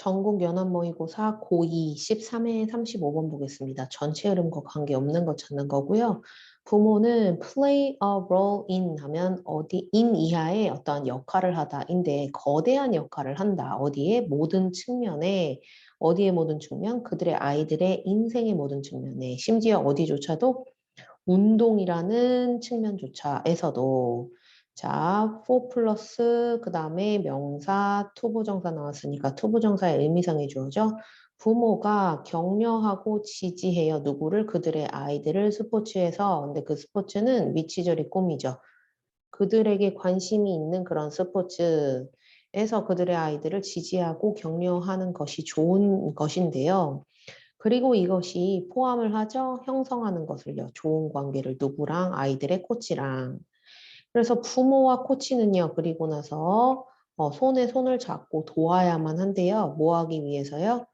전국 연합 모의고사 고2 13회 35번 보겠습니다. 전체 흐름과 관계없는 거 찾는 거고요. 부모는 play a role in 하면 어디 in 이하의 어떠한 역할을 하다인데 거대한 역할을 한다. 어디에 모든 측면에 어디에 모든 측면 그들의 아이들의 인생의 모든 측면에 심지어 어디조차도 운동이라는 측면조차에서도 자, 4 플러스 그 다음에 명사, 투부정사 나왔으니까 투부정사의 의미상이 주어져 부모가 격려하고 지지해요. 누구를? 그들의 아이들을 스포츠에서. 근데 그 스포츠는 위치절이 꿈이죠. 그들에게 관심이 있는 그런 스포츠에서 그들의 아이들을 지지하고 격려하는 것이 좋은 것인데요. 그리고 이것이 포함을 하죠. 형성하는 것을요. 좋은 관계를 누구랑 아이들의 코치랑. 그래서 부모와 코치는요. 그리고 나서 어, 손에 손을 잡고 도와야만 한데요. 뭐 하기 위해서요?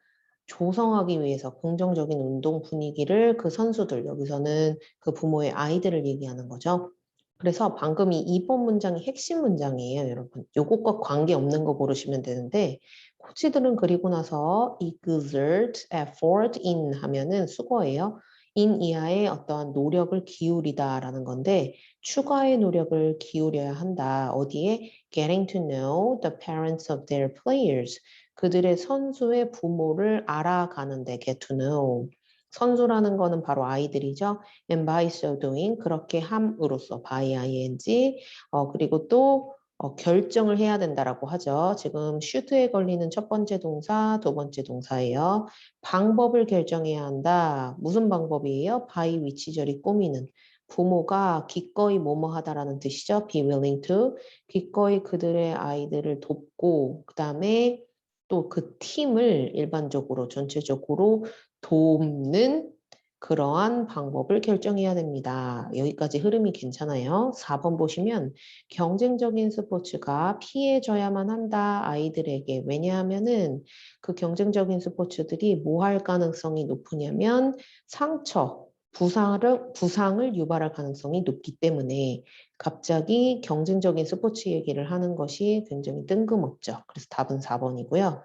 조성하기 위해서 긍정적인 운동 분위기를 그 선수들, 여기서는 그 부모의 아이들을 얘기하는 거죠. 그래서 방금 이 2번 문장이 핵심 문장이에요, 여러분. 요것과 관계없는 거 고르시면 되는데 코치들은 그리고 나서 exert effort in 하면은 수거예요. In 이하의 어떠한 노력을 기울이다라는 건데 추가의 노력을 기울여야 한다. 어디에? getting to know the parents of their players. 그들의 선수의 부모를 알아가는데 get to know. 선수라는 거는 바로 아이들이죠. and by so doing 그렇게 함으로써 by ing 어, 그리고 또 어, 결정을 해야 된다라고 하죠. 지금 슈트에 걸리는 첫 번째 동사, 두 번째 동사예요. 방법을 결정해야 한다. 무슨 방법이에요? by 위치절이 꾸미는. 부모가 기꺼이 뭐뭐 하다라는 뜻이죠. be willing to. 기꺼이 그들의 아이들을 돕고 그 다음에 또 그 팀을 일반적으로 전체적으로 돕는 그러한 방법을 결정해야 됩니다. 여기까지 흐름이 괜찮아요. 4번 보시면 경쟁적인 스포츠가 피해져야만 한다 아이들에게 왜냐하면은 그 경쟁적인 스포츠들이 뭐 할 가능성이 높으냐면 상처, 부상을, 부상을 유발할 가능성이 높기 때문에 갑자기 경쟁적인 스포츠 얘기를 하는 것이 굉장히 뜬금없죠. 그래서 답은 4번이고요.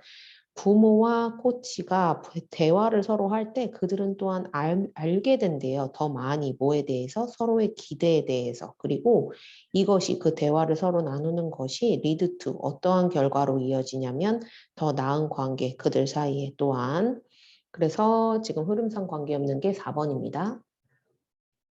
부모와 코치가 대화를 서로 할 때 그들은 또한 알, 알게 된대요. 더 많이 뭐에 대해서 서로의 기대에 대해서 그리고 이것이 그 대화를 서로 나누는 것이 리드 투 어떠한 결과로 이어지냐면 더 나은 관계 그들 사이에 또한 그래서 지금 흐름상 관계 없는 게 4번입니다.